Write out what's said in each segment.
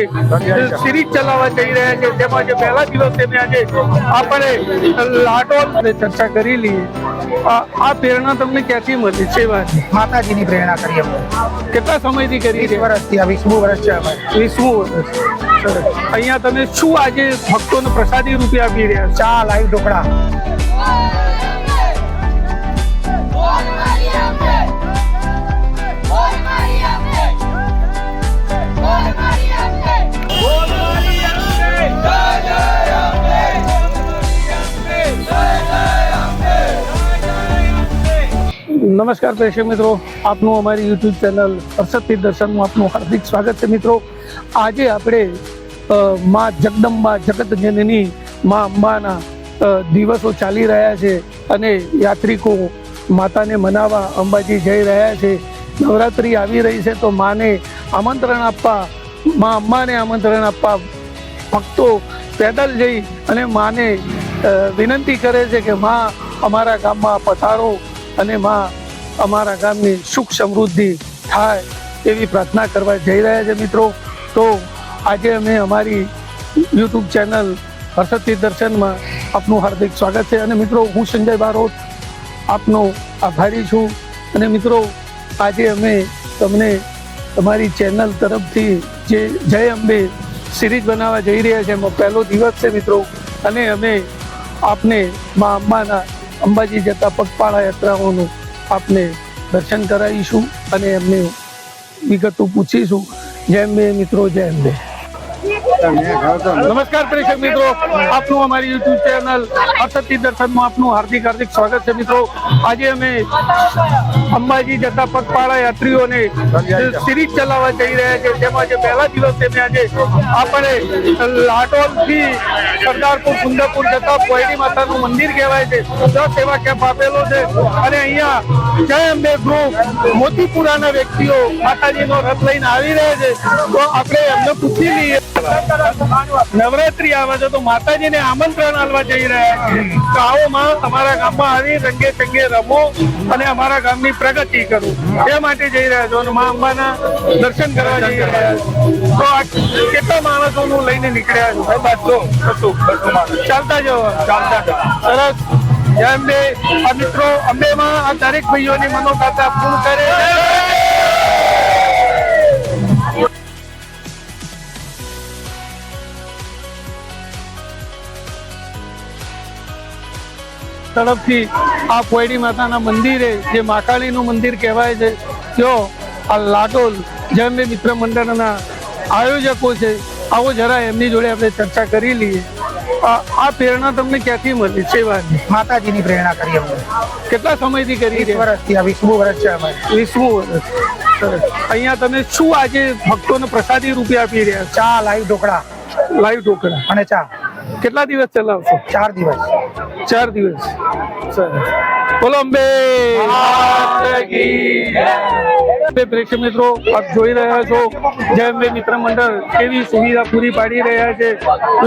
યાત્રીઓને series ચલાવવા જઈ રહ્યા છે. તેમાં જે પહેલા દિવસ તેમને આજે આપણે લાટો અને ચર્ચા કરી લઈએ. આ પ્રેરણા તમને ક્યાંથી મળી? છે માતાજીની પ્રેરણા કરી અમે કેટલા સમયથી કરી છે વર્ષથી આ વીસમું વર્ષ છે અમારે. વીસમું વર્ષ. અહીંયા તમે શું આજે ભક્તોને પ્રસાદી રૂપે આપી રહ્યા ચા લાઈવ ઢોકળા. નમસ્કાર પ્રેક્ષક મિત્રો. આપનું અમારી યુટ્યુબ ચેનલ હર્ષદથી દર્શનમાં આપનું હાર્દિક સ્વાગત છે મિત્રો. આજે આપણે મા જગદંબા જગત જનની મા અંબાના દિવસો ચાલી રહ્યા છે અને યાત્રિકો માતાને મનાવવા અંબાજી જઈ રહ્યા છે. નવરાત્રિ આવી રહી છે તો માને આમંત્રણ આપવા, મા અંબાને આમંત્રણ આપવા ભક્તો પેદલ જઈ અને માને વિનંતી કરે છે કે મા અમારા ગામમાં પધારો અને માં અમારા ગામની સુખ સમૃદ્ધિ થાય એવી પ્રાર્થના કરવા જઈ રહ્યા છે મિત્રો. તો આજે અમે અમારી યુટ્યુબ ચેનલ હર્ષદથી દર્શનમાં આપનું હાર્દિક સ્વાગત છે. અને મિત્રો, હું સંજય બારોટ આપનો આભારી છું. અને મિત્રો, આજે અમે તમને તમારી ચેનલ તરફથી જે જય અંબે સિરીઝ બનાવવા જઈ રહ્યા છે, એમાં પહેલો દિવસ છે મિત્રો. અને અમે આપને મા અંબાના અંબાજી જતા પગપાળા યાત્રાઓનું આપને દર્શન કરાવીશું અને એમને વિગતો પૂછીશું. જેમ બે મિત્રો જેમ અંબે. નમસ્કાર પ્રેક્ષક મિત્રો. આપનું અમારી યુટ્યુબ ચેનલ અસત્ય દર્શનમાં આપનું હાર્દિક હાર્દિક સ્વાગત છે મિત્રો. આજે અમે અંબાજી જતા પગપાળા યાત્રીઓને સિરીઝ ચલાવવા જઈ રહ્યા છે. તેમાં જે પહેલા દિવસે મેં આજે આપણે લાટોલથી સરદારપુર સુંદરપુર જતા પોયડી માતાનું મંદિર કહેવાય છે. દસ એવા કેમ્પ આપેલો છે. અને અહીંયા જય અંબે ગ્રુપ મોતીપુરાના વ્યક્તિઓ માતાજીનો રથ લઈને આવી રહ્યા છે. તો આપણે એમને પૂછી લઈએ. નવરાત્રી આવે છે તો માતાજીને આમંત્રણ આલવા જઈ રહ્યા છે. તો આવો માં અમારા ગામમાં આવી રંગે ચંગે રમો અને અમારા ગામની પ્રગતિ કરો. એ માટે જઈ રહ્યા છો અને મા અંબાના દર્શન કરવા જઈ રહ્યા તો આ કેટલા માણસોનું લઈને નીકળ્યા છો? બસો બસો ચાલતા જવો ચાલતા સરસ. જય અંબે. આ મિત્રો અંબેમાં આ દરેક ભાઈઓની મનોકામના પૂર્ણ કરે. તરફથી આ કોયડી માતાના મંદિરે જે માકાળીનું મંદિર કહેવાય છે જો આ લાટોલ જૈન મિત્ર મંડળના આયોજકો છે આવો જરા એમની જોડે આપણે ચર્ચા કરી લઈએ. આ આ પ્રેરણા તમને ક્યાંથી મળી? વાત? માતાજીની પ્રેરણા કરી અમે કેટલા સમયથી કરી વીસ વર્ષથી આ વીસમું વર્ષ છે અમારે. વીસમું વર્ષ. સરસ. અહીંયા તમે શું આજે ભક્તોને પ્રસાદી રૂપે આપી રહ્યા ચા લાઈવ ઢોકળા. લાઈવ ઢોકળા. અને ચા. કેટલા દિવસ ચલાવશો? ચાર દિવસ. ચાર દિવસ. બોલો અંબે. પ્રેક્ષક મિત્રો આપ જોઈ રહ્યા છો જય અંબે મિત્ર મંડળ. કેવી સુવિધા પૂરી પાડી રહ્યા છે?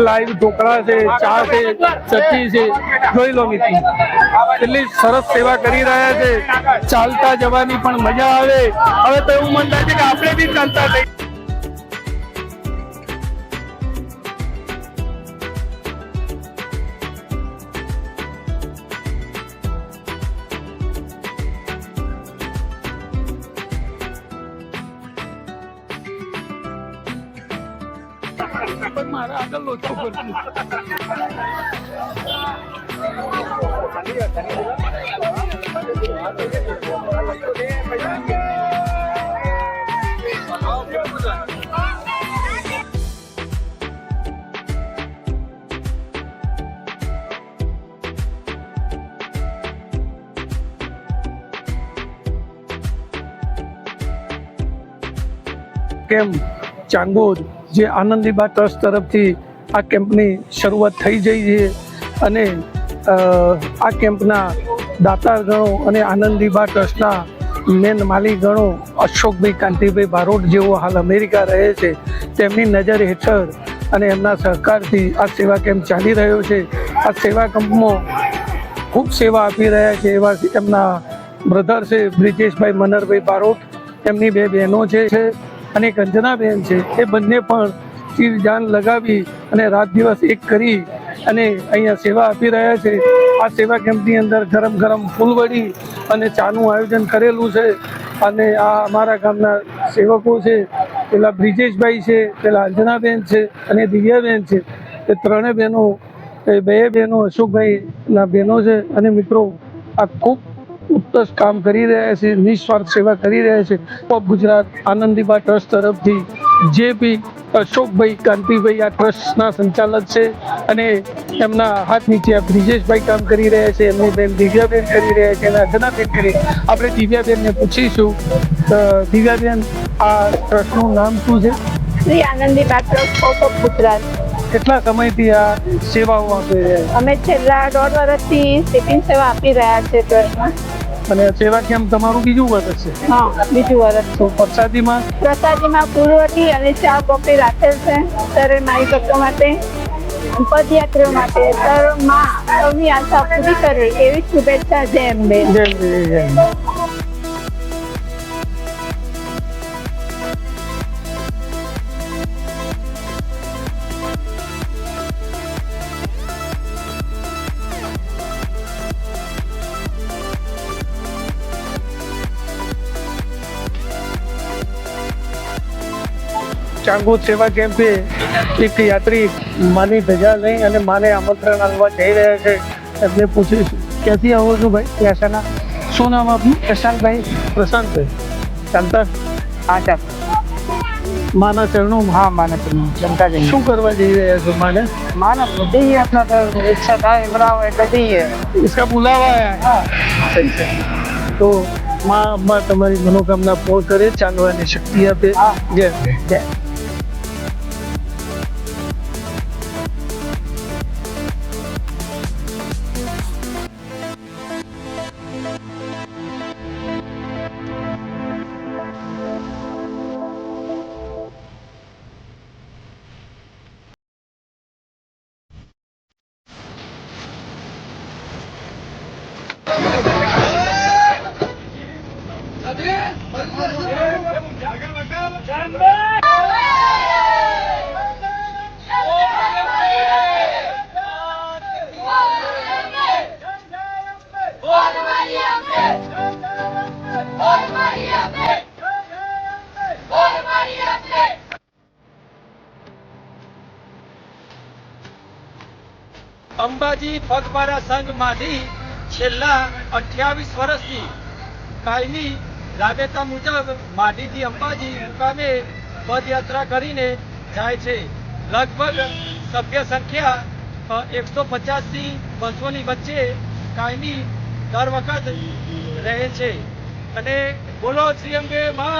લાઈવ ઢોકળા છે ચા છે ચટણી છે. જોઈ લો મિત્રો. કેટલી સરસ સેવા કરી રહ્યા છે. ચાલતા જવાની પણ મજા આવે. હવે તો એવું મન થાય છે કે આપણે બી ચાલતા થઈ મારા આગળ લોચો કેમ્પ ચાંગોદ, જે આનંદીબા ટ્રસ્ટ તરફથી આ કેમ્પની શરૂઆત થઈ જઈ છે અને આ કેમ્પના દાતાર ગણો અને આનંદીબા ટ્રસ્ટના મેન માલિક ગણો અશોકભાઈ કાંતિભાઈ બારોટ જેઓ હાલ અમેરિકા રહે છે, તેમની નજર હેઠળ અને એમના સહકારથી આ સેવા કેમ્પ ચાલી રહ્યો છે. આ સેવા કેમ્પમાં ખૂબ સેવા આપી રહ્યા છે એવા એમના બ્રધર છે બ્રિજેશભાઈ મનરભાઈ બારોટ. એમની બે બહેનો છે અને એક અંજનાબેન છે, એ બંને પણ ચીર જાન લગાવી અને રાત દિવસ એક કરી અને અહીંયા સેવા આપી રહ્યા છે. આ સેવા કેમ્પની અંદર ગરમ ગરમ ફૂલવડી અને ચાનું આયોજન કરેલું છે અને આ અમારા ગામના સેવકો છે, પેલા બ્રિજેશભાઈ છે, પેલા અંજનાબેન છે અને દિવ્યાબેન છે. એ ત્રણેય બહેનો, એ બે બહેનો અશોકભાઈના બહેનો છે અને મિત્રો, આ ખૂબ ઉત્કૃષ્ટ કામ કરી રહ્યા છે, નિસ્વાર્થ સેવા કરી રહ્યા છે. પોપ ગુજરાત આનંદીબા ટ્રસ્ટ તરફથી જે બી અશોકભાઈ કાંતિભાઈ આ ટ્રસ્ટના સંચાલક છે અને એમના હાથ નીચે બ્રિજેશભાઈ કામ કરી રહ્યા છે, એમની બેન દિવ્યાબેન કરી રહ્યા છે, એના અંજનાબેન કરી આપણે દિવ્યાબેનને પૂછીશું દિવ્યાબેન, આ ટ્રસ્ટનું નામ શું છે? Shri Anandi trust of Gujarat. કેટલા સમયથી આ સેવાઓ આપી રહ્યા છે? અમે છેલ્લા દોઢ વર્ષથી ટિફિન સેવા આપી રહ્યા છે ટ્રસ્ટમાં. અને સેવા કેમ તમારું બીજું વર્ષ છે? હા બીજું વર્ષ. તો પ્રસાદીમાં? પ્રસાદીમાં પૂર્વથી અને ચા કોફી રાખેલ છે ત્યારે મારી ભક્તો માટે પદયાત્રીઓ માટે. સરમાં આશા પૂરી કરે એવી શુભેચ્છા જય અંબે. જય જય ચાંગોદ સેવા કેમ્પે એક યાત્રી માની ભેજા લઈ અને માને આમંત્રણ આપવા જઈ રહ્યા છે. એટલે પૂછીશ ક્યાંથી આવો છો ભાઈ? ત્યાંના શું નામ આપનું? પ્રશાંતભાઈ. પ્રશાંતભાઈ? ચાલતા હા ચાલ માના ચરણો? હા માના ચરણો. જમતા જઈએ શું કરવા જઈ રહ્યા છો માને? માના જઈએ આપણા તો ઈચ્છા થાય બરાબર એટલે જઈએ ઇસકા બુલાવા હા. સહી છે. તો માં માં તમારી મનોકામના પૂર્ણ કરે ચાંદવાની શક્તિ આપે. જય જય. અંબાજી પગપાળા સંઘમાંથી છેલ્લા અઠ્યાવીસ વર્ષથી કાયમી રાબેતા મુજબ માટીથી અંબાજી મુકામે પદયાત્રા કરીને જાય છે. લગભગ સભ્ય સંખ્યા એકસો પચાસથી બસોની વચ્ચે કાયમી દર વખત રહે છે. અને બોલો, શ્રી અંબે માત